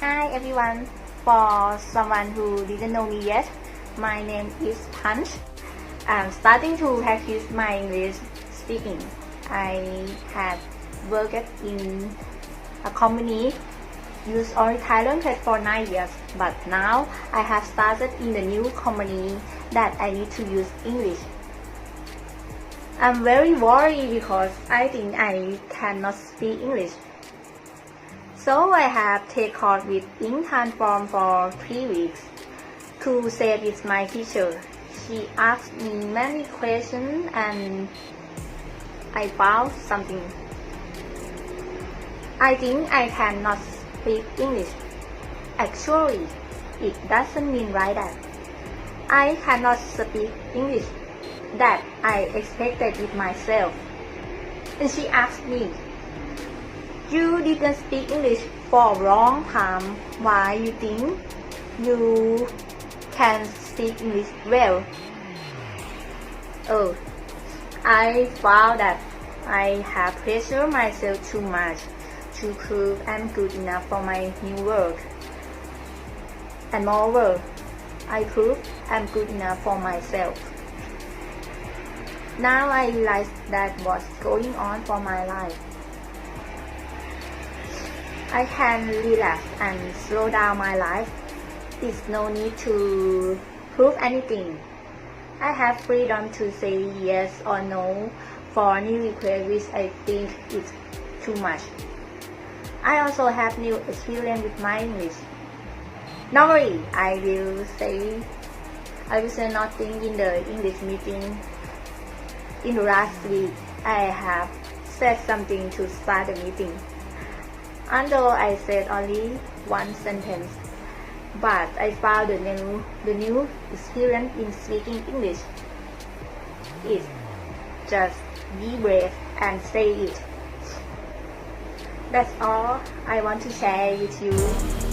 Hi everyone. For someone who didn't know me yet, my name is Punch. I'm starting to practice my English speaking. I had worked in a company used only Thai language for nine years, but now I have started in the new company that I need to use English. I'm very worried because I think I cannot speak English. So I have take course with Ink Transform for three weeks. To say with my teacher, she asked me many questions and I found something. I think I cannot speak English. Actually, it doesn't mean right that I cannot speak English that I expected it myself. And she asked me, you didn't speak English for a long time. Why you think you can speak English well? Oh, I found that I have pressured myself too much to prove I'm good enough for my new work. And moreover, I prove I'm good enough for myself. Now I realize that what's going on for my life. I can relax and slow down my life. There's no need to prove anything. I have freedom to say yes or no for any request which I think is too much. I also have new experience with my English. Normally, I will say I will say nothing in the English meeting. In the last week, I have said something to start the meeting. Although I said only one sentence, but I found the new the new experience in speaking English. Is just be brave and say it. That's all I want to share with you.